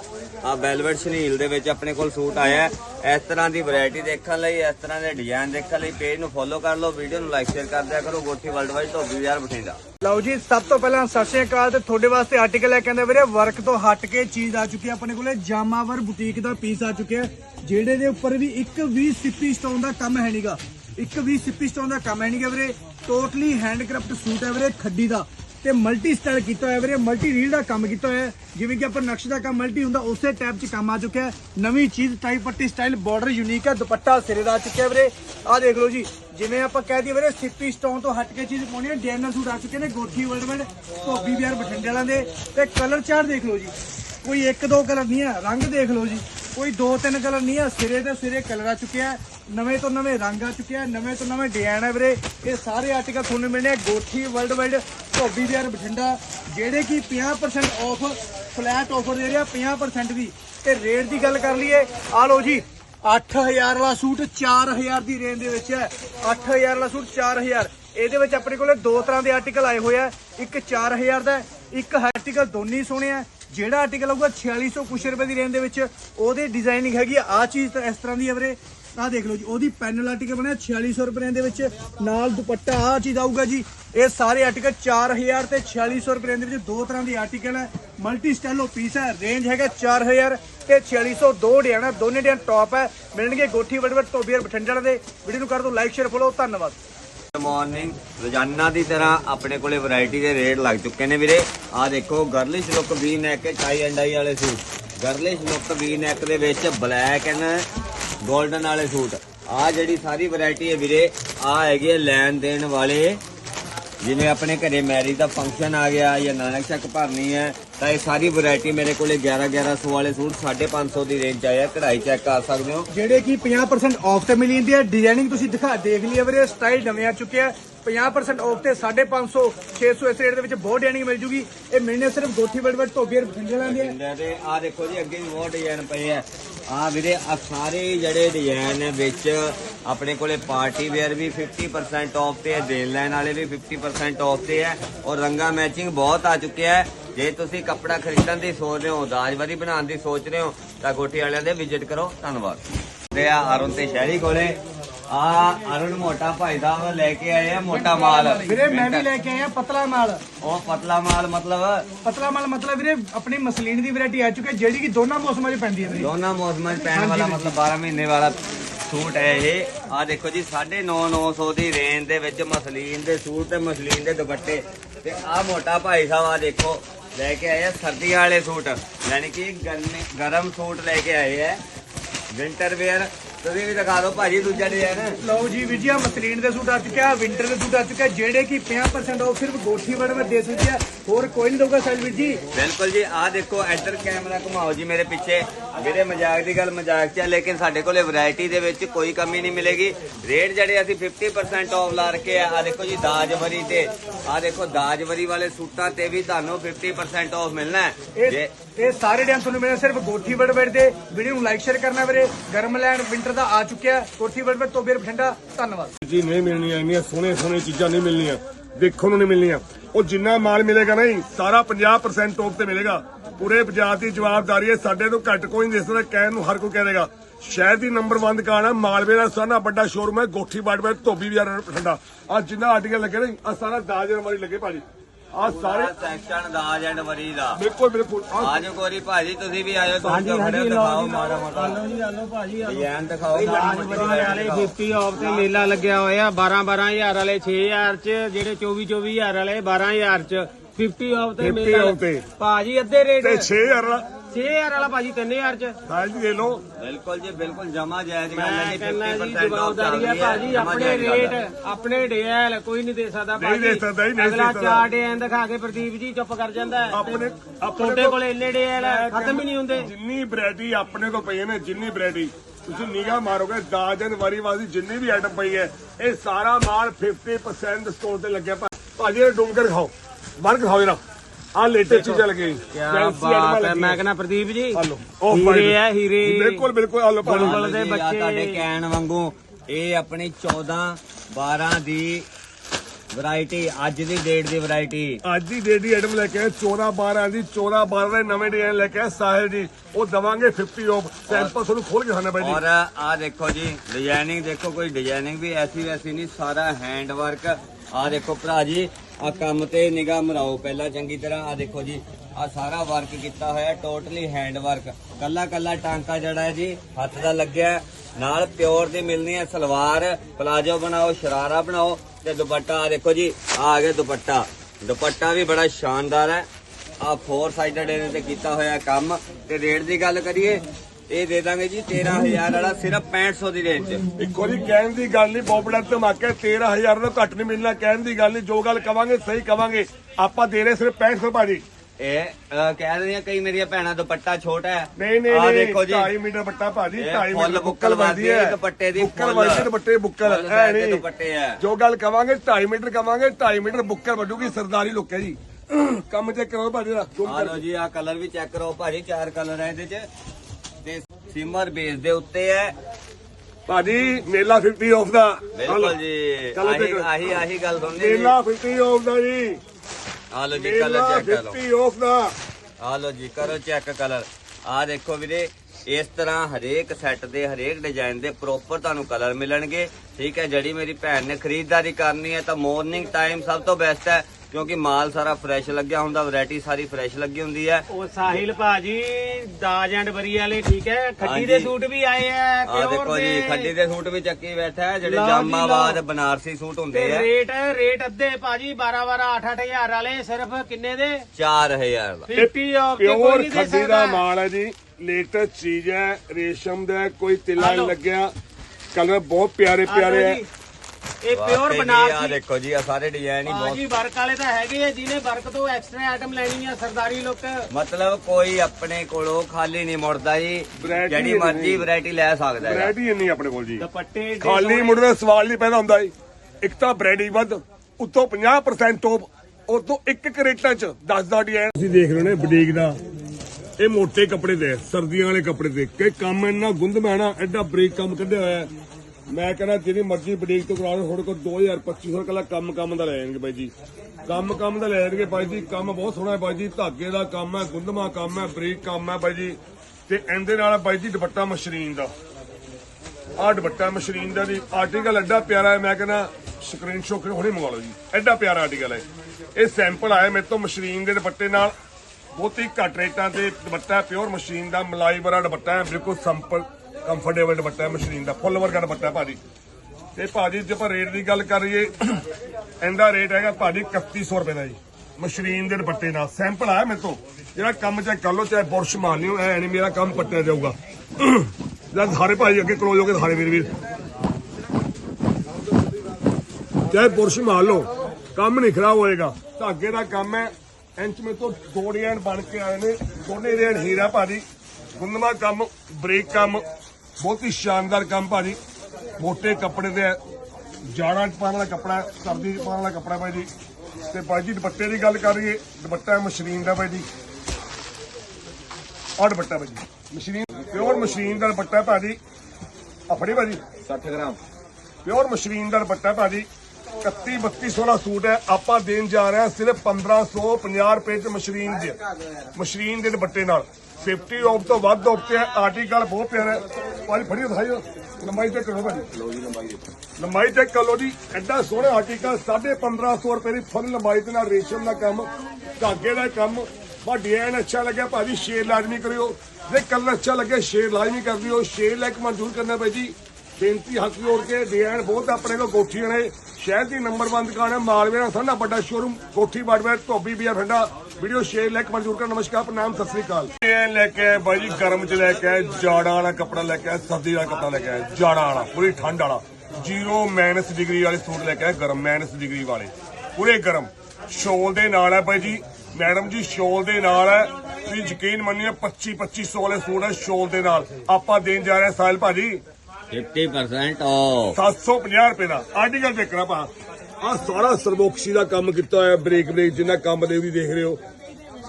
ਆ ਵੈਲਵਟ ਸ਼ਨੀਲ ਦੇ ਵਿੱਚ ਆਪਣੇ ਕੋਲ ਸੂਟ ਆਇਆ ਇਸ ਤਰ੍ਹਾਂ ਦੀ ਵੈਰਾਈਟੀ ਦੇਖਣ ਲਈ, ਇਸ ਤਰ੍ਹਾਂ ਦੇ ਡਿਜ਼ਾਈਨ ਦੇਖਣ ਲਈ ਪੇਜ ਨੂੰ ਫੋਲੋ ਕਰ ਲਓ ਵੀਡੀਓ ਨੂੰ ਲਾਈਕ ਸ਼ੇਅਰ ਕਰ ਦਿਆ ਕਰੋ। ਗੋਠੀ ਵਰਲਡ ਵਾਈਡ ਧੋਬੀ ਯਾਰ ਬਠਿੰਡਾ। ਲਓ ਜੀ, ਸਭ ਤੋਂ ਪਹਿਲਾਂ ਸਤਿ ਸ਼੍ਰੀ ਅਕਾਲ ਤੇ ਤੁਹਾਡੇ ਵਾਸਤੇ ਆਰਟੀਕਲ ਲੈ ਕੇ ਆਂਦੇ ਵੀਰੇ। ਵਰਕ ਤੋਂ ਹਟ ਕੇ ਚੀਜ਼ ਆ ਚੁੱਕੀ ਹੈ ਆਪਣੇ ਕੋਲੇ। ਜਾਮਾਵਰ ਬੁਟੀਕ ਦਾ ਪੀਸ ਆ ਚੁੱਕਿਆ ਜਿਹੜੇ ਦੇ ਉੱਪਰ ਵੀ ਇੱਕ ਵੀ ਸਿੱਪੀ ਸਟੋਨ ਦਾ ਕੰਮ ਹੈ ਨਹੀਂਗਾ ਇੱਕ ਵੀ ਸਿੱਪੀ ਸਟੋਨ ਦਾ ਕੰਮ ਹੈ ਨਹੀਂਗਾ ਵੀਰੇ। ਟੋਟਲੀ ਹੈਂਡਕ੍ਰਾਫਟ ਸੂਟ ਹੈ ਵੀਰੇ, ਖੱਡੀ ਦਾ। ਤੇ ਮਲਟੀ ਸਟਾਈਲ ਕੀਤਾ ਹੋਇਆ ਵੀਰੇ ਮਲਟੀ ਰੀਲ ਦਾ ਕੰਮ ਕੀਤਾ ਹੋਇਆ ਜਿਵੇਂ ਕਿ ਆਪਾਂ ਨਕਸ਼ ਦਾ ਕੰਮ ਮਲਟੀ ਹੁੰਦਾ, ਉਸੇ ਟਾਈਪ 'ਚ ਕੰਮ ਆ ਚੁੱਕਿਆ ਨਵੀਂ ਚੀਜ਼ ਟਾਈਪ ਪੱਟੀ ਸਟਾਈਲ ਬਾਰਡਰ ਯੂਨੀਕ ਹੈ, ਦੁਪੱਟਾ ਸਿਰੇ ਦਾ ਆ ਚੁੱਕਿਆ ਵੀਰੇ। ਆਹ ਦੇਖ ਲਓ ਜੀ, ਜਿਵੇਂ ਆਪਾਂ ਕਹਿ ਦਈਏ ਵੀਰੇ, ਸਿੱਪੀ ਸਟੋਨ ਤੋਂ ਹਟ ਕੇ ਚੀਜ਼ ਪਾਉਣੀ ਹੈ ਡਿਜ਼ਾਈਨਰ ਸੂਟ ਆ ਚੁੱਕੇ ਨੇ ਗੋਠੀ ਵਰਲਡ ਧੋਬੀ ਵਿਆਰ ਬਠਿੰਡੇ ਵਾਲਿਆਂ ਦੇ। ਤੇ ਕਲਰ ਚਾਰ ਦੇਖ ਲਓ ਜੀ, ਕੋਈ ਇੱਕ ਦੋ ਕਲਰ ਨਹੀਂ ਹੈ, ਰੰਗ ਦੇਖ ਲਓ ਜੀ। ਕੋਈ ਦੋ ਤਿੰਨ ਕਲਰ ਨਹੀਂ ਹੈ ਸਿਰੇ ਤੇ ਸਿਰੇ ਕਲਰ ਆ ਚੁੱਕਿਆ ਨਵੇਂ ਤੋਂ ਨਵੇਂ ਰੰਗ ਆ ਚੁੱਕਿਆ ਨਵੇਂ ਤੋਂ ਨਵੇਂ ਡਿਜ਼ਾਈਨ ਹੈ ਵੀਰੇ। ਇਹ ਸਾਰੇ ਆਰਟੀਕਲ ਤੁਹਾਨੂੰ ਮਿਲਣੇ ਆ, ਗੋਠੀ ਵਰਲਡ ਵਾਈਡ ਧੋਬੀ ਵਿਆਰ ਬਠਿੰਡਾ। ਜਿਹੜੇ ਕਿ 50% ਆਫ ਫਲੈਟ ਆਫਰ ਦੇ ਰਿਹਾ 50% ਦੀ ਤੇ ਰੇਟ ਦੀ ਗੱਲ ਕਰ ਲਈਏ ਆ ਲਓ ਜੀ 8000 ਵਾਲਾ ਸੂਟ 4000 ਦੀ ਰੇਂਜ ਦੇ ਵਿੱਚ ਹੈ। 8000 ਵਾਲਾ ਸੂਟ 4000 ਇਹਦੇ ਵਿੱਚ ਆਪਣੇ ਕੋਲੇ ਦੋ ਤਰ੍ਹਾਂ ਦੇ ਆਰਟੀਕਲ ਆਏ ਹੋਏ ਆ। ਇੱਕ 4000 ਦਾ ਇੱਕ ਆਰਟੀਕਲ ਦੋਨੇ ਸੋਹਣੇ ਆ। ਜਿਹੜਾ ਆਰਟੀਕਲ ਆਊਗਾ 4600 ਕੁਛ ਰੁਪਏ ਦੀ ਰੇਂਜ ਦੇ ਵਿੱਚ, ਉਹਦੇ ਡਿਜ਼ਾਈਨਿੰਗ ਹੈਗੀ ਆ, ਆਹ ਚੀਜ਼ ਤਾਂ ਇਸ ਤਰ੍ਹਾਂ ਦੀ ਹੈ ਵੀਰੇ। ਆਹ ਦੇਖ ਲਓ ਜੀ, ਉਹਦੀ ਪੈਨਲ ਆਰਟੀਕਲ ਬਣਿਆ 4600 ਰੁਪਏ ਦੇ ਵਿੱਚ, ਨਾਲ ਦੁਪੱਟਾ, ਆਹ ਚੀਜ਼ ਆਊਗਾ ਜੀ। ਇਹ ਸਾਰੇ ਆਰਟੀਕਲ 4000 ਤੇ 4600 ਰੁਪਏ ਦੇ ਵਿੱਚ ਦੋ ਤਰ੍ਹਾਂ ਦੀ ਆਰਟੀਕਲ ਹੈ ਮਲਟੀ ਸਟਾਈਲੋ ਪੀਸ ਹੈ ਰੇਂਜ ਹੈਗਾ 4000 ਤੇ 4600 ਦੋ ਡਿਆਣਾ ਦੋਨੇ ਡਿਆਨ ਟੌਪ ਹੈ ਮਿਲਣਗੇ ਗੋਠੀ ਵੜਵੜ ਤੋਂ ਬੀਅਰ ਬਠਿੰਡਾ ਦੇ। ਵੀਡੀਓ ਨੂੰ ਕਰ ਦਿਓ ਲਾਈਕ ਸ਼ੇਅਰ ਫੋਲੋ ਧੰਨਵਾਦ। ਮਾਰਨਿੰਗ ਰੋਜ਼ਾਨਾ ਦੀ ਤਰ੍ਹਾਂ ਆਪਣੇ ਕੋਲੇ ਵੈਰਾਈਟੀ ਦੇ ਰੇਟ ਲੱਗ ਚੁੱਕੇ ਨੇ ਵੀਰੇ। ਆਹ ਦੇਖੋ girlish look V neck tie and ਆਈ ਵਾਲੇ suit. Girlish look V neck ਦੇ ਵਿੱਚ ਬਲੈਕ ਐਂਡ 골ਡਨ ਵਾਲੇ ਸੂਟ। ਆਹ ਜਿਹੜੀ ਸਾਰੀ ਵੈਰਾਈਟੀ ਹੈ ਵੀਰੇ, ਆਹ ਹੈਗੇ ਹੈ ਲੈਣ ਦੇਣ ਵਾਲੇ ਜਿਵੇਂ ਆਪਣੇ ਘਰੇ ਮੈਰਿਜ ਦਾ ਫੰਕਸ਼ਨ ਆ ਗਿਆ ਜਾਂ ਨਾਨਕ ਚੱਕ ਭਰਨੀ ਹੈ ਤਾਂ ਇਹ ਸਾਰੀ ਵੈਰਾਈਟੀ ਮੇਰੇ ਕੋਲੇ 11 1100 ਵਾਲੇ ਸੂਟ 550 ਦੀ ਰੇਂਜ 'ਚ ਆਇਆ ਕਢਾਈ ਚੈੱਕ ਕਰ ਸਕਦੇ ਹੋ। ਜਿਹੜੇ ਕਿ 50% ਆਫ ਤੇ ਮਿਲੀ ਜਾਂਦੀ ਹੈ। ਡਿਜ਼ਾਈਨਿੰਗ ਤੁਸੀਂ ਦਿਖਾ ਦੇਖ ਲਈ ਵੀਰੇ ਸਟਾਈਲ ਨਵੇਂ ਆ ਚੁੱਕੇ ਆ। 50% ਆਫ ਤੇ 550 600 ਇਸ ਰੇਟ ਦੇ ਵਿੱਚ ਬਹੁਤ ਡਿਜ਼ਾਈਨਿੰਗ ਮਿਲ ਜੂਗੀ। ਇਹ ਮਿਲਨੇ ਸਿਰਫ ਗੋਠੀ ਵੜਵੜ ਧੋਬੀਰ ਬਠਿੰਡੇ ਲੈਂਦੇ ਆ ਤੇ ਆ ਦੇਖੋ ਜੀ ਅੱਗੇ ਵੀ ਬਹੁਤ ਡਿਜ਼ਾਈਨ ਪਏ ਆ। ਆ ਵੀਰੇ, ਆ ਸਾਰੇ ਜਿਹੜੇ ਡਿਜ਼ਾਈਨ ਨੇ ਵਿੱਚ ਆਪਣੇ ਕੋਲੇ ਪਾਰਟੀ ਵੇਅਰ ਵੀ 50% ਆਫ ਤੇ ਹੈ, ਦੇਣ ਲੈਣ ਵਾਲੇ ਵੀ 50% ਆਫ ਤੇ ਹੈ ਔਰ ਰੰਗਾ ਮੈਚਿੰਗ ਬਹੁਤ ਆ ਚੁੱਕਿਆ ਹੈ। ਜੇ ਤੁਸੀਂ ਕੱਪੜਾ ਖਰੀਦਣ ਦੀ ਸੋਚ ਰਹੇ ਹੋ, ਦਾਜਵਾਰੀ ਬਣਾਉਣ ਦੀ ਸੋਚ ਰਹੇ ਹੋ, ਤਾਂ ਕੋਠੀ ਵਾਲਿਆਂ ਦੇ ਵਿਜ਼ਿਟ ਕਰੋ। ਧੰਨਵਾਦ। ਤੇ ਆ ਅਰੁਣ ਤੇ ਸ਼ਹਿਰੀ ਕੋਲੇ। ਆ ਅਰੁਣ ਮੋਟਾ ਭਾਈ ਸਾਹਿਬ ਲੈ ਕੇ ਆਏ ਆ ਮੋਟਾ ਮਾਲ। ਵੀਰੇ ਮੈਂ ਵੀ ਲੈ ਕੇ ਆਇਆ ਪਤਲਾ ਮਾਲ। ਉਹ ਪਤਲਾ ਮਾਲ ਮਤਲਬ ਪਤਲਾ ਮਾਲ ਮਤਲਬ ਵੀਰੇ ਆਪਣੀ ਮਸਲੀਨ ਦੀ ਵੈਰਾਈਟੀ ਆ ਚੁੱਕੀ ਹੈ ਜਿਹੜੀ ਕਿ ਦੋਨਾਂ ਮੌਸਮਾਂ 'ਚ ਪੈਂਦੀ ਹੈ ਵੀਰੇ। ਦੋਨਾਂ ਮੌਸਮਾਂ 'ਚ ਪੈਣ ਵਾਲਾ ਮਤਲਬ 12 ਮਹੀਨੇ ਵਾਲਾ ਸੂਟ ਹੈ ਇਹ। ਆ ਦੇਖੋ ਜੀ 9.5 900 ਦੀ ਰੇਂਜ ਦੇ ਵਿੱਚ ਮਸਲੀਨ ਦੇ ਸੂਟ ਤੇ ਮਸਲੀਨ ਦੇ ਦੁਪੱਟੇ। ਤੇ ਆ ਮੋਟਾ ਭਾਈ ਸਾਹਿਬ ਆ ਦੇਖੋ ਲੈ ਕੇ ਆਏ ਆ ਸਰਦੀਆਂ ਵਾਲੇ ਸੂਟ। ਯਾਨੀ ਕਿ ਗਰਮੀ- ਗਰਮ ਸੂਟ ਲੈ ਕੇ ਆਏ ਆ। ਵਿੰਟਰ ਵੇਅਰ ਤੁਸੀਂ ਵੀ ਦਿਖਾ ਦਿਓ ਭਾਜੀ ਦੂਜਾ ਡਿਜ਼ਾਈਨ ਲਓ ਜੀ ਵਿਜਿਆ ਮਸਲੀਨ ਦੇ ਸੂਟ ਆ ਚੁੱਕਿਆ ਵਿੰਟਰ ਦੇ ਸੂਟ ਆ ਚੁੱਕਿਆ ਜਿਹੜੇ ਕਿ 50% ਆਫ ਸਿਰਫ ਗੋਠੀ ਵੜ ਵਿੱਚ ਦੇ ਸਕਦੇ ਆ। ਹੋਰ ਕੋਈ ਨਹੀਂ ਦਊਗਾ ਸੈਲ ਵੀਰ ਜੀ। ਬਿਲਕੁਲ ਜੀ ਆ ਦੇਖੋ ਇੱਧਰ ਕੈਮਰਾ ਘੁਮਾਓ ਜੀ ਮੇਰੇ ਪਿੱਛੇ। ਵੀਰੇ ਮਜ਼ਾਕ ਦੀ ਗੱਲ ਮਜ਼ਾਕ 'ਚ ਹੈ ਲੇਕਿਨ ਸਾਡੇ ਕੋਲੇ ਵੈਰਾਈਟੀ ਦੇ ਵਿੱਚ ਕੋਈ ਕਮੀ ਨਹੀਂ ਮਿਲੇਗੀ। ਰੇਟ ਜਿਹੜੇ ਅਸੀਂ 50% ਆਫ ਲਾ ਰੱਖੇ ਆ ਆ ਦੇਖੋ ਜੀ ਦਾਜਵਰੀ ਤੇ ਆ ਦੇਖੋ ਦਾਜਵਰੀ ਵਾਲੇ ਸੂਟਾਂ ਤੇ ਵੀ ਤੁਹਾਨੂੰ 50% ਆਫ ਮਿਲਣਾ ਹੈ। ਇਹ ਜੇ ਸਾਰੇ ਡੈਮ ਤੁਹਾਨੂੰ ਮਿਲਣੇ ਸਿਰਫ ਗੋਠੀ ਵੜ ਦੇ ਵੀਡੀਓ ਨੂੰ ਲਾਈਕ ਸ਼ੇਅਰ ਕਰਨਾ ਵੀਰੇ। ਗਰਮ ਲੈਂਡ ਵਿੰਟਰ ਦਾ ਆ ਚੁੱਕਿਆ ਗੋਠੀ ਵੜ ਤੋਂ ਬੇਰ ਬਠਿੰਡਾ, ਧੰਨਵਾਦ। ਜੀ ਨਹੀਂ ਮਿਲਣੀਆਂ, ਇੰਨੀਆਂ ਸੋਹਣੇ ਸੋਹਣੇ ਚੀਜ਼ਾਂ ਨਹੀਂ ਮਿਲਣੀਆਂ। ਦੇਖਣ ਨੂੰ ਨਹੀਂ ਮਿਲਣੀਆਂ। ਉਹ ਜਿੰਨਾ ਮਾਲ ਮਿਲੇਗਾ ਨਹੀਂ ਸਾਰਾ 50% ਟੋਪ ਤੇ ਮਿਲੇਗਾ। ਪੂਰੇ ਪੰਜਾਬ ਦੀ ਜਵਾਬਦਾਰੀ ਹੈ, ਸਾਡੇ ਤੋਂ ਘੱਟ ਕੋਈ ਨਹੀਂ ਦੇ ਕਹਿਣ ਨੂੰ ਹਰ ਕੋਈ ਕਹਿ ਦੇਗਾ। ਸ਼ਹਿਰ ਦੀ ਨੰਬਰ 1 ਦੁਕਾਨ ਹੈ, ਮਾਲਵੇ ਦਾ ਸਾਰਾ ਵੱਡਾ ਸ਼ੋਰੂਮ ਹੈ ਗੋਠੀ ਬਾੜਵੇ ਧੋਬੀ ਬਾਜ਼ਾਰ ਠੰਡਾ ਆ ਜਿੰਨਾ ਆਰਟੀਕਲ ਲੱਗੇ ਨੇ ਆ ਸਾਰਾ ਦਾਜਰ ਵਾਲੀ ਲੱਗੇ ਭਾਜੀ। ਆ ਸਾਰੇ ਸੈਕਸ਼ਨ ਦਾਜ ਐਂਡ ਵਰੀ ਦਾ। ਬਿਲਕੁਲ ਬਿਲਕੁਲ ਆਜੋ ਗੋਰੀ ਭਾਜੀ ਤੁਸੀਂ ਵੀ ਆਇਓ ਤੁਸੀਂ ਖੜੇ ਦਿਖਾਓ ਮਾੜਾ ਮੋਟਾ। ਹਲੋ ਜੀ ਹਲੋ ਭਾਜੀ ਡਿਜ਼ਾਈਨ ਦਿਖਾਓ ਰਾਜਪੁਰੀ ਵਾਲੇ 50 ਆਫ ਤੇ ਮੇਲਾ ਲੱਗਿਆ ਹੋਇਆ 12 12000 ਵਾਲੇ 6000 ਚ ਜਿਹੜੇ 24 24000 ਵਾਲੇ 12000 ਚ। 50 ਆਫ ਤੇ 50 ਮੇਲਾ। ਭਾਜੀ ਅੱਧੇ ਰੇਟ ਤੇ 6000 ਵਾਲਾ 6000 ਵਾਲਾ ਭਾਜੀ 3000 ਚ। ਸਾਈਜ਼ ਦੇ ਲਓ। ਬਿਲਕੁਲ ਜੀ ਬਿਲਕੁਲ ਜਮਾ ਜਾਇਜ਼ ਗੱਲ ਹੈ ਮੈਂ ਜੀ ਕਹਿੰਦਾ ਜੀ 50% ਆਫ ਜਵਾਬਦਾਰੀ ਹੈ ਭਾਜੀ ਜਮਾਂ ਆਪਣੇ ਜਾਇਜ਼ ਗੱਲ ਰੇਟ ਹੈ। ਆਪਣੇ ਡੇਲ ਕੋਈ ਨਹੀਂ ਦੇ ਸਕਦਾ ਨਹੀਂ ਭਾਜੀ। ਦੇ ਸਕਦਾ ਜੀ, ਨਹੀਂ ਦੇ ਅਗਲਾ ਸਕਦਾ। ਚਾਰ ਡੇਲ ਦਿਖਾ ਕੇ ਪ੍ਰਦੀਪ ਜੀ ਚੁੱਪ ਕਰ ਜਾਂਦਾ ਹੈ। ਆਪਣੇ ਆਪਣੇ ਤੁਹਾਡੇ ਕੋਲ ਕੋਲ ਇੰਨੇ ਡੇਲ ਖਤਮ ਹੀ ਨਹੀਂ ਹੁੰਦੇ। ਜਿੰਨੀ ਵੈਰਾਈਟੀ ਆਪਣੇ ਕੋਲ ਪਈ ਹੈ ਨਾ ਜਿੰਨੀ ਵੈਰਾਈਟੀ ਤੁਸੀਂ ਨਿਗਾਹ ਮਾਰੋਗੇ ਦਾਜਨ ਵਾਰੀ ਜਿੰਨੀ ਵੀ ਆਈਟਮ ਪਈ ਹੈ ਇਹ ਸਾਰਾ ਮਾਲ 50% ਸਟੋਰ ਤੇ ਲੱਗਿਆ। ਭਾਜੀ ਇਹ ਡੂੰਗਰ ਖਾਓ ਵਰਕ ਖਾਓ ਜਰਾ। ਆ ਲੇਟੈਸਟ ਚੀਜ਼ਾਂ ਲੱਗੀ ਕੀ ਬਾਤ ਹੈ। ਮੈਂ ਕਹਿੰਦਾ ਪ੍ਰਦੀਪ ਜੀ ਹਲੋ। ਉਹ ਹੀਰੇ ਹੈ ਹੀਰੇ। ਬਿਲਕੁਲ ਬਿਲਕੁਲ ਹਲੋ ਬੁਲਬੁਲ ਦੇ ਬੱਚੇ। ਤੁਹਾਡੇ ਕਹਿਣ ਵਾਂਗੂ ਇਹ ਆਪਣੀ 14 12 ਦੀ ਵੈਰਾਈਟੀ ਅੱਜ ਦੀ ਡੇਟ ਦੀ ਵੈਰਾਈਟੀ ਅੱਜ ਦੀ ਡੇਟ ਦੀ ਆਈਟਮ ਲੈ ਕੇ ਆਏ 14 12 ਦੀ 14 12 ਦੇ ਨਵੇਂ ਡਿਜ਼ਾਈਨ ਲੈ ਕੇ ਆਏ ਸਾਹਿਲ ਜੀ। ਉਹ ਦਵਾਂਗੇ 50 ਆਫ ਸੈਂਪਲ ਤੁਹਾਨੂੰ ਖੋਲ ਕੇ ਦਿਖਾਣਾ ਜੀ। ਔਰ ਆ ਦੇਖੋ ਜੀ ਡਿਜ਼ਾਈਨਿੰਗ ਦੇਖੋ ਕੋਈ ਡਿਜ਼ਾਈਨਿੰਗ ਵੀ ਐਸੀ ਵੈਸੀ ਨਹੀਂ ਸਾਰਾ ਹੈਂਡ ਵਰਕ ਆ ਦੇਖੋ ਭਰਾ ਜੀ, ਆ ਕੰਮ ਤੇ ਨਿਗਾਹ ਮਰਾਓ ਪਹਿਲਾਂ ਚੰਗੀ ਤਰ੍ਹਾਂ। ਆ ਦੇਖੋ ਜੀ, ਆ ਸਾਰਾ ਵਰਕ ਕੀਤਾ ਹੋਇਆ ਟੋਟਲੀ ਹੈਂਡ ਵਰਕ ਕੱਲਾ ਕੱਲਾ ਟਾਂਕਾ ਜਿਹੜਾ ਹੈ ਜੀ, ਹੱਥ ਦਾ ਲੱਗਿਆ। ਨਾਲ ਪਿਓਰ ਦੀ ਮਿਲਣੀ ਹੈ ਸਲਵਾਰ, ਪਲਾਜੋ ਬਣਾਓ, ਸ਼ਰਾਰਾ ਬਣਾਓ ਤੇ ਦੁਪੱਟਾ, ਆ ਦੇਖੋ ਜੀ, ਆ ਆ ਗਿਆ ਦੁਪੱਟਾ। ਦੁਪੱਟਾ ਵੀ ਬੜਾ ਸ਼ਾਨਦਾਰ ਹੈ। ਆ ਫੋਰ ਸਾਈਡਡ ਇਹਦੇ ਤੇ ਕੀਤਾ ਹੋਇਆ ਕੰਮ। ਤੇ ਰੇਟ ਦੀ ਗੱਲ ਕਰੀਏ ਇਹ ਦੇ ਦਾਂਗੇ ਜੀ 13000 ਵਾਲਾ ਸਿਰਫ 6500 ਦੀ ਰੇਂਜ 'ਚ ਇੱਕੋ ਜੀ ਕਹਿਣ ਦੀ ਗੱਲ ਨਹੀਂ ਪੋਪੂਲਰ ਧਮਾਕੇ 13000 ਤੋਂ ਘੱਟ ਨਹੀਂ ਮਿਲਣਾ ਕਹਿਣ ਦੀ ਗੱਲ ਨਹੀਂ ਜੋ ਗੱਲ ਕਵਾਂਗੇ ਸਹੀ ਕਵਾਂਗੇ ਆਪਾਂ ਦੇ ਰਹੇ ਸਿਰਫ 6500 ਭਾਜੀ। ਇਹ ਅਹ, ਕਹਿ ਰਹੀਆਂ ਕਈ ਮੇਰੀਆਂ ਭੈਣਾਂ ਦੁਪੱਟਾ ਛੋਟਾ ਹੈ। ਨਹੀਂ ਨਹੀਂ ਆਹ ਨਹੀਂ ਦੇਖੋ ਜੀ। 2.5 ਮੀਟਰ ਬੱਟਾ ਭਾਜੀ ਇਹ 2.5 ਫੁੱਲ ਮੀਟਰ ਬੁੱਕਲ ਵੱਜਦੀ ਹੈ ਦੁਪੱਟੇ ਦੀ ਬੁੱਕਲ ਫੁੱਲ। ਵੱਜਦੀ ਦੁਪੱਟੇ ਬੁੱਕਲ। ਫੁੱਲ ਐ ਦੇ ਨਹੀਂ। ਦੁਪੱਟੇ ਹੈ। ਜੋ ਗੱਲ ਕਵਾਂਗੇ 2.5 ਮੀਟਰ ਕਵਾਂਗੇ 2.5 ਮੀਟਰ ਬੁੱਕਲ ਵੱਜੂਗੀ ਸਰਦਾਰੀ ਲੁੱਕ ਹੈ ਜੀ। ਕੰਮ ਚੈੱਕ ਕਰੋ ਭਾਜੀ ਦਾ। ਆ ਲਓ ਜੀ ਆ ਕਲਰ ਵੀ ਚੈੱਕ ਕਰੋ ਭਾਜੀ ਚਾਰ ਕਲਰ ਹੈ ਇਹਦੇ 'ਚ। ਤੇ ਸਿਮਰ ਬੇਸ ਦੇ ਉੱਤੇ ਹੈ। ਭਾਜੀ ਮੇਲਾ 50 ਆਫ ਦਾ। ਬਿਲਕੁਲ ਜੀ ਚਲੋ ਆਹੀ ਦੇਖੋ। ਆਹੀ ਆਹੀ ਗੱਲ ਸੁਣਨੀ ਜੀ। ਮੇਲਾ 50 ਆਫ ਦਾ ਜੀ। ਆ ਲਓ ਜੀ ਮੇਲਾ ਕਲਰ ਚੈੱਕ ਕਰ। ਲਓ 50 ਆਫ ਦਾ। ਆ ਲਓ ਜੀ ਕਰੋ ਚੈੱਕ ਕਲਰ ਆ ਦੇਖੋ ਵੀਰੇ ਇਸ ਤਰ੍ਹਾਂ ਹਰੇਕ ਸੈੱਟ ਦੇ ਹਰੇਕ ਡਿਜ਼ਾਈਨ ਦੇ ਪ੍ਰੋਪਰ ਤੁਹਾਨੂੰ ਕਲਰ ਮਿਲਣਗੇ। ਠੀਕ ਹੈ ਜਿਹੜੀ ਮੇਰੀ ਭੈਣ ਨੇ ਖਰੀਦਦਾਰੀ ਕਰਨੀ ਹੈ ਤਾਂ ਮਾਰਨਿੰਗ ਟਾਈਮ ਸਭ ਤੋਂ ਬੈਸਟ ਹੈ। ਕਿਉਂਕਿ ਮਾਲ ਸਾਰਾ ਫਰੈਸ਼ ਲੱਗਿਆ ਹੁੰਦਾ ਵੈਰਾਈਟੀ ਸਾਰੀ ਫਰੈਸ਼ ਲੱਗੀ ਹੁੰਦੀ ਹੈ। ਉਹ ਸਾਹਿਲ ਭਾਜੀ ਦਾਜ ਐਂਡ ਬਰੀ ਵਾਲੇ ਠੀਕ ਹੈ? ਖੱਟੀ ਦੇ। ਸੂਟ ਵੀ ਆਏ ਆ ਆ ਦੇਖੋ ਜੀ ਖੱਡੀ ਦੇ ਸੂਟ ਵੀ ਚੱਕੀ ਬੈਠਾ ਹੈ ਜਿਹੜੇ ਜਾਮਾਬਾਦ। ਬਨਾਰਸੀ ਸੂਟ ਹੁੰਦੇ ਤੇ ਆ। ਰੇਟ ਰੇਟ ਅੱਧੇ ਭਾਜੀ 12 12 8 8000 ਵਾਲੇ ਸਿਰਫ ਕਿੰਨੇ ਦੇ? 4000 ਦਾ। 50 ਆਫ ਤੇ ਕੋਈ ਪਿਓਰ ਨਹੀਂ ਦੇ ਖੱਡੀ ਦਾ ਮਾਲ ਹੈ ਜੀ ਲੇਟੈਸਟ ਚੀਜ਼ ਹੈ ਰੇਸ਼ਮ ਦਾ ਕੋਈ ਤਿਲਾ। ਲੱਗਿਆ। ਕਲਰ ਬਹੁਤ ਪਿਆਰੇ ਪਿਆਰੇ ਹੈ। ਇਹ ਪਿਓਰ ਜੀ, ਬਨਾਰਸੀ ਦੇਖੋ ਜੀ ਆ ਸਾਰੇ ਡਿਜ਼ਾਈਨ ਹੀ ਬਹੁਤ ਭਾਜੀ ਵਰਕ ਵਾਲੇ ਤਾਂ ਹੈਗੇ ਆ ਜਿਹਨੇ ਵਰਕ ਤੋਂ ਐਕਸਟਰਾ ਆਈਟਮ ਲੈਣੀ ਆ ਸਰਦਾਰੀ ਲੁੱਕ ਮਤਲਬ ਕੋਈ ਆਪਣੇ ਕੋਲੋਂ ਖਾਲੀ ਨਹੀਂ ਮੁੜਦਾ ਜੀ Variety ਜਿਹੜੀ ਹੈ ਮਰਜ਼ੀ। ਵੈਰਾਈਟੀ ਲੈ ਸਕਦਾ ਹੈ ਵੈਰਾਈਟੀ ਇੰਨੀ ਆਪਣੇ ਕੋਲ ਜੀ ਦੁਪੱਟੇ ਖਾਲੀ। ਮੁੰਡੇ ਦਾ ਸਵਾਲ ਨਹੀਂ ਪੈਦਾ ਹੁੰਦਾ ਜੀ ਇੱਕ ਤਾਂ ਵੈਰਾਈਟੀ ਵੱਧ ਉੱਤੋਂ 50% ਟੋਪ ਉਹ ਤੋਂ ਇੱਕ ਕਰੇਟਾਂ ਚ 10 ਦਾ ਡਿਜ਼ਾਈਨ ਤੁਸੀਂ ਦੇਖ ਰਹੇ ਹੋ ਨੇ ਬੁਟੀਕ ਦਾ ਇਹ ਮੋٹے ਕੱਪੜੇ ਦੇ ਆ, ਸਰਦੀਆਂ ਵਾਲੇ ਕੱਪੜੇ ਦੇ ਕਿ ਕੰਮ ਇੰਨਾ ਗੁੰਦਮਾ ਨਾ ਐਡਾ ਬਰੀਕ ਕੰਮ ਕੱਢਿਆ ਹੋਇਆ ਹੈ। ਮੈਂ ਕਹਿੰਦਾ ਜਿਹੜੀ ਮਰਜ਼ੀ ਬੁਟੀਕ ਤੋਂ ਕਰਾ ਲਓ ਤੁਹਾਡੇ ਕੋਲ 2000 2500 ਕੱਲਾ ਕੰਮ ਕੰਮ ਦਾ ਲੈ ਜਾਣਗੇ ਬਾਈ ਜੀ। ਕੰਮ ਕੰਮ ਦਾ ਲੈ ਜਾਣਗੇ ਬਾਈ ਜੀ, ਕੰਮ ਬਹੁਤ ਸੋਹਣਾ ਹੈ ਬਾਈ ਜੀ, ਧਾਗੇ ਦਾ ਕੰਮ ਹੈ, ਗੁੰਦਮਾ ਕੰਮ ਹੈ, ਬਰੀਕ ਕੰਮ ਹੈ ਬਾਈ ਜੀ। ਤੇ ਇਹਦੇ ਨਾਲ ਬਾਈ ਜੀ ਦੁਪੱਟਾ ਮਸ਼ਰੀਨ ਦਾ। ਆਹ ਦੁਪੱਟਾ ਮਸ਼ਰੀਨ ਦਾ ਦੀ ਆਰਟੀਕਲ ਐਡਾ ਪਿਆਰਾ ਹੈ, ਮੈਂ ਕਹਿੰਦਾ ਸਕਰੀਨਸ਼ਾਟ ਹੁਣੇ ਮੰਗਾ ਲਓ ਜੀ। ਐਡਾ ਪਿਆਰਾ ਆਰਟੀਕਲ ਹੈ। ਇਹ ਸੈਂਪਲ ਆਇਆ ਮੇਰੇ ਤੋਂ ਮਸ਼ਰੀਨ ਦੇ ਦੁਪੱਟੇ ਨਾਲ। ਬਹੁਤ ਹੀ ਘੱਟ ਰੇਟਾਂ ਤੇ ਦੁਪੱਟਾ ਪਿਓਰ ਮਸ਼ੀਨ ਦਾ, ਮਲਾਈ ਵਾਲਾ ਦੁਪੱਟਾ ਹੈ, ਬਿਲਕੁਲ ਸਿੰਪਲ ਕੰਫਰਟੇਬਲ ਦੁਪੱਟਾ ਹੈ ਮਸ਼ੀਨ ਦਾ ਫੁੱਲ ਵਰਗਾ ਦੁਪੱਟਾ ਭਾਜੀ। ਤੇ ਭਾਜੀ, ਜੇ ਆਪਾਂ ਰੇਟ ਦੀ ਗੱਲ ਕਰੀਏ, ਇਹਦਾ ਰੇਟ ਹੈਗਾ ਭਾਜੀ 3100 ਰੁਪਏ ਦਾ ਜੀ। ਮਸ਼ੀਨ ਦੇ ਦੁਪੱਟੇ ਨਾਲ ਸੈਂਪਲ ਆਇਆ ਮੇਰੇ ਤੋਂ। ਜਿਹੜਾ ਕੰਮ ਚੈੱਕ ਕਰ ਲਓ, ਚਾਹੇ ਬੁਰਸ਼ ਮਾਰ ਲਿਓ, ਐ ਨਹੀਂ ਮੇਰਾ ਕੰਮ ਪੱਟਿਆ ਜਾਊਗਾ। ਜਦ ਸਾਰੇ ਭਾਜੀ ਅੱਗੇ ਕਲੋਜ਼ ਹੋ ਕੇ ਸਾਰੇ ਵੀਰ ਵੀਰ ਚਾਹੇ ਬੁਰਸ਼ ਮਾਰ ਲਓ, ਕੰਮ ਨਹੀਂ ਖਰਾਬ ਹੋਏਗਾ। ਧਾਗੇ ਦਾ ਕੰਮ ਹੈ ਇੰਚ ਮੇ ਤੋਂ ਦੋ ਡਿਜ਼ਾਈਨ ਬਣ ਕੇ ਆਏ ਨੇ, ਦੋਨੇ ਡਿਜ਼ਾਈਨ ਹੀਰਾ ਭਾਜੀ। ਗੁੰਦਮਾ ਕੰਮ, ਬ੍ਰੇਕ ਕੰਮ ਬਹੁਤ ਹੀ ਸ਼ਾਨਦਾਰ ਕੰਮ ਭਾਜੀ। ਮੋٹے ਕੱਪੜੇ ਦੇ ਜਾੜਾ ਚ ਪਾਉਣ ਵਾਲਾ ਕੱਪੜਾ ਸਰਦੀ ਚ ਪਾਉਣ ਵਾਲਾ ਕੱਪੜਾ ਭਾਜੀ। ਤੇ ਭਾਜੀ ਦੁਪੱਟੇ ਦੀ ਗੱਲ ਕਰੀਏ ਦੁਪੱਟਾ ਮਸ਼ੀਨ ਦਾ ਭਾਜੀ। ਆਹ ਦੁਪੱਟਾ ਭਾਜੀ। ਮਸ਼ੀਨ ਪਿਓਰ ਮਸ਼ੀਨ ਦਾ ਦੁਪੱਟਾ ਭਾਜੀ। ਆਪਣੀ ਭਾਜੀ। 60 ਗ੍ਰਾਮ। ਪਿਓਰ ਮਸ਼ੀਨ ਦਾ ਦੁਪੱਟਾ ਭਾਜੀ। 31 3200 ਦਾ ਸੂਟ ਹੈ। ਆਪਾਂ ਦੇਣ ਜਾ ਰਹੇ ਹਾਂ ਸਿਰਫ 1550 ਰੁਪਏ ਚ ਮਸ਼ੀਨ ਦੇ। ਮਸ਼ੀਨ ਦੇ ਦੁਪੱਟੇ ਨਾਲ। 50 ਆਫ ਤੋਂ ਵੱਧ ਆਫ ਤੇ ਆਰਟੀਕਲ ਬਹੁਤ ਪਿਆਰਾ ਹੈ। ਭਾਜੀ, ਫੜੀ ਦਿਖਾਈਓ ਲੰਬਾਈ ਚੈੱਕ ਕਰੋ ਭਾਜੀ। ਲੋ ਜੀ ਲੰਬਾਈ ਲੰਬਾਈ ਚੈੱਕ ਕਰ ਜੀ, ਐਡਾ ਸੋਹਣਾ ਆਰਟੀਕਲ 1550 ਰੁਪਏ ਦੀ ਫੁੱਲ ਲੰਬਾਈ ਦੇ ਨਾਲ ਰੇਸ਼ਮ ਦਾ ਕੰਮ, ਧਾਗੇ ਦਾ ਕੰਮ। ਬਾ ਡਿਜ਼ਾਈਨ ਅੱਛਾ ਲੱਗਿਆ ਭਾਜੀ, ਸ਼ੇਰ ਲਾਜ਼ਮੀ ਕਰਿਓ। ਜੇ ਕਲਰ ਅੱਛਾ ਲੱਗਿਆ, ਸ਼ੇਰ ਲਾਜ਼ਮੀ ਕਰ ਦਿਓ ਸ਼ੇਰ ਲਾਇਕ ਮਨਜ਼ੂਰ ਕਰਨਾ ਭਾਈ ਜੀ। ਬੇਨਤੀ ਹੱਥ ਜੋੜ ਕੇ, ਡਿਜ਼ਾਈਨ ਬਹੁਤ ਆਪਣੇ ਕੋਲ ਕੋਠੀਆਂ ਨੇ ਸ਼ਹਿਰ ਦੀ ਨੰਬਰ 1 ਦੁਕਾਨ ਹੈ, ਮਾਲਵੇ ਦਾ ਸਾਡਾ ਵੱਡਾ ਸ਼ੋਰੂਮ ਕੋਠੀ ਬਾਰਡਵੇਰ ਧੋਬੀ ਬੀਆ ਠੰਡਾ ਵੀਡੀਓ ਸ਼ੇਅਰ ਲਾਈਕ ਮਨਜ਼ੂਰ ਕਰ ਨਮਸਕਾਰ ਪ੍ਰਣਾਮ ਸਤਿ ਸ੍ਰੀ ਅਕਾਲ। ਇਹ ਲੈ ਕੇ ਆਏ ਬਾਈ ਜੀ ਗਰਮ ਚ ਲੈ ਕੇ ਆਏ ਜਾੜਾ ਵਾਲਾ ਕੱਪੜਾ ਲੈ ਕੇ ਆਏ ਸਰਦੀ ਵਾਲਾ ਕੱਪੜਾ ਲੈ ਕੇ ਆਏ ਜਾੜਾ ਵਾਲਾ ਪੂਰੀ ਠੰਡ ਵਾਲਾ। ਜ਼ੀਰੋ ਮਾਈਨਸ ਡਿਗਰੀ ਵਾਲੇ ਸੂਟ ਲੈ ਕੇ ਆਏ ਗਰਮ ਮਾਈਨਸ ਡਿਗਰੀ ਵਾਲੇ। ਪੂਰੇ ਗਰਮ। ਸ਼ੋਲ ਦੇ ਨਾਲ ਹੈ ਬਾਈ ਜੀ ਮੈਡਮ ਜੀ ਸ਼ੋਲ ਦੇ ਨਾਲ ਹੈ। ਤੁਸੀਂ ਯਕੀਨ ਮੰਨਿਓ 25 2500 ਵਾਲੇ ਸੂਟ ਹੈ ਸ਼ੋਲ ਦੇ ਨਾਲ। ਆਪਾਂ ਦੇਣ ਜਾ ਰਹੇ ਹਾਂ ਸਾਹਿਲ ਭਾਜੀ। 50% ਆਫ 750 ਰੁਪਏ ਦਾ। ਆਰਟੀਕਲ ਦੇਖਣਾ ਪਾ ਆ ਸਾਰਾ ਸਰਵੋਕਸ਼ੀ ਦਾ ਕੰਮ ਕੀਤਾ ਹੋਇਆ ਬ੍ਰੇਕ ਬ੍ਰੇਕ, ਜਿੰਨਾ ਕੰਮ ਦੇ ਵੀ ਦੇਖ ਰਹੇ ਹੋ।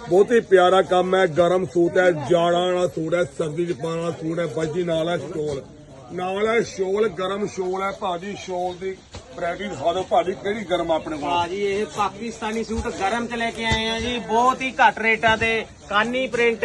ਬਹੁਤ ਹੀ ਪਿਆਰਾ ਕੰਮ ਹੈ, ਗਰਮ ਸੂਟ ਹੈ, ਜਾੜਾਂ ਵਾਲਾ ਸੂਟ ਹੈ, ਸਰਦੀ ਚ ਪਾਉਣ ਵਾਲਾ ਸੂਟ ਹੈ ਬਾਜੀ ਨਾਲ ਹੈ ਸ਼ੋਲ ਨਾਲ ਹੈ ਸ਼ੋਲ ਗਰਮ ਸ਼ੋਲ ਹੈ ਭਾਜੀ ਸ਼ੋਲ ਦੀ ਵੈਰਾਈਟੀ ਦਿਖਾ ਦਿਓ। ਭਾਜੀ ਕਿਹੜੀ ਗਰਮ ਆਪਣੇ ਕੋਲ? ਭਾਜੀ ਇਹ ਪਾਕਿਸਤਾਨੀ ਸੂਟ ਗਰਮ ਚ ਲੈ ਕੇ ਆਏ ਆ ਜੀ। ਬਹੁਤ ਹੀ ਘੱਟ ਰੇਟਾਂ ਤੇ Kani print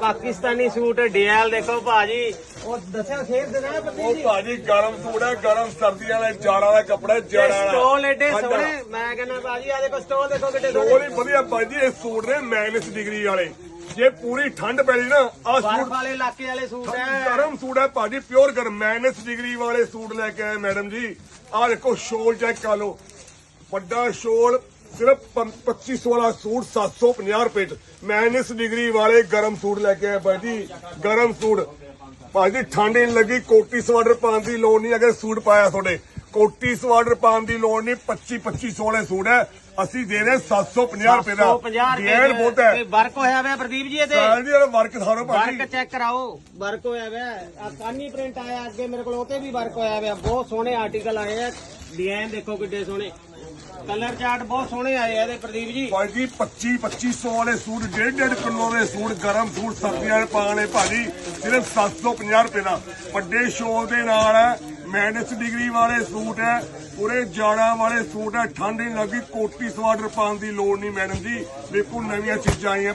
Pakistani suit deal ਦੇਖੋ ਭਾਜੀ। ਉਹ ਦੱਸਿਆ ਫੇਰ ਦੇਣਾ ਉਹ ਭਾਜੀ ਗਰਮ ਸੂਟ ਹੈ ਗਰਮ ਸਰਦੀ ਵਾਲਾ ਜਾੜਾ ਵਾਲਾ ਕੱਪੜਾ ਹੈ, ਜਾੜਾ ਵਾਲਾ। ਸਟੋਲ ਵਾਲਾ। ਸੋਹਣੇ। ਮੈਂ ਕਹਿੰਦਾ ਭਾਜੀ ਆ ਦੇਖੋ ਸਟੋਲ ਦੇਖੋ ਕਿੱਡੇ ਸੋਹਣੇ ਹੀ ਵਧੀਆ ਭਾਜੀ ਇਹ ਸੂਟ ਨੇ ਮਾਈਨਸ ਡਿਗਰੀ ਵਾਲੇ। ਜੇ ਪੂਰੀ ਠੰਡ ਪੈ ਜੀ ਨਾ ਆ ਬਰਫ ਸੂਟ ਵਾਲੇ ਇਲਾਕੇ ਵਾਲੇ ਸੂਟ ਹੈ ਗਰਮ ਸੂਟ ਹੈ ਭਾਜੀ ਪਿਓਰ ਗਰਮ। ਮਾਈਨਸ ਡਿਗਰੀ ਵਾਲੇ ਸੂਟ ਲੈ ਕੇ ਆਏ ਮੈਡਮ ਜੀ। ਆਹ ਦੇਖੋ ਸ਼ੋਲ ਚੈੱਕ ਕਰ ਲਓ। ਵੱਡਾ ਸ਼ੋਲ ਸਿਰਫ 2500 ਵਾਲਾ ਸੂਟ 750 ਰੁਪਏ ਚ। ਮਾਈਨਸ ਡਿਗਰੀ ਵਾਲੇ ਗਰਮ ਸੂਟ ਲੈ ਕੇ ਆਏ ਭਾਜੀ ਗਰਮ ਸੂਟ। ਭਾਜੀ ਠੰਡ ਨਹੀਂ ਲੱਗੀ ਕੋਟੀ ਸਵਾਡਰ ਪਾਉਣ ਦੀ ਲੋੜ ਨਹੀਂ ਅਗਰ ਸੂਟ ਪਾਇਆ ਤੁਹਾਡੇ। ਕੋਟੀ ਸਵਾਡਰ ਪਾਉਣ ਦੀ ਲੋੜ ਨਹੀਂ 25 2500 ਵਾਲੇ ਸੂਟ ਹੈ। ਅਸੀਂ ਦੇ ਰਹੇ 750 ਰੁਪਏ ਦਾ। 750 ਡਿਜ਼ਾਈਨ ਬਹੁਤ ਹੈ। ਰੁਪਏ ਵਰਕ ਹੋਇਆ ਹੋਇਆ ਪ੍ਰਦੀਪ ਜੀ ਇਹਦੇ? ਸਾਲ ਦੀ ਵਰਕ ਸਾਰੋ ਭਾਜੀ। ਵਰਕ ਚੈੱਕ ਕਰਾਓ। ਵਰਕ ਹੋਇਆ ਹੋਇਆ। ਆ ਕਾਨੀ ਪ੍ਰਿੰਟ ਆਇਆ ਅੱਗੇ ਮੇਰੇ ਕੋਲ ਉਹਤੇ ਵੀ ਵਰਕ ਹੋਇਆ ਹੋਇਆ। ਬਹੁਤ ਸੋਹਣੇ ਆਰਟੀਕਲ ਆਏ ਆ। ਡਿਜ਼ਾਈਨ ਦੇਖੋ ਕਿੱਡੇ ਸੋਹਣੇ। ਕਲਰ ਚਾਰਟ ਬਹੁਤ ਸੋਹਣੇ ਆਏ ਆ ਇਹਦੇ ਪ੍ਰਦੀਪ ਜੀ। ਭਾਜੀ 25 2500 ਵਾਲੇ ਸੂਟ ਡੇਢ ਡੇਢ ਕਿਲੋ ਦੇ ਸੂਟ ਗਰਮ ਸੂਟ ਸਰਦੀਆਂ ਦੇ ਪਾਣੇ ਭਾਜੀ। ਸਿਰਫ 750 ਰੁਪਏ ਦਾ। ਵੱਡੇ ਸ਼ੋਲ ਦੇ ਨਾਲ ਹੈ ਮਾਈਨਸ ਡਿਗਰੀ ਵਾਲੇ ਸੂਟ ਹੈ, ਪੂਰੇ ਜਾੜਾ ਵਾਲੇ ਸੂਟ ਹੈ, ਠੰਡ ਨਹੀਂ ਲੱਗੀ, ਕੋਟੀ ਸਵਾਟਰ ਪਾਉਣ ਦੀ ਲੋੜ ਨਹੀਂ ਮੈਡਮ ਜੀ ਬਿਲਕੁਲ ਨਵੀਆਂ ਚੀਜ਼ਾਂ ਆਈਆਂ।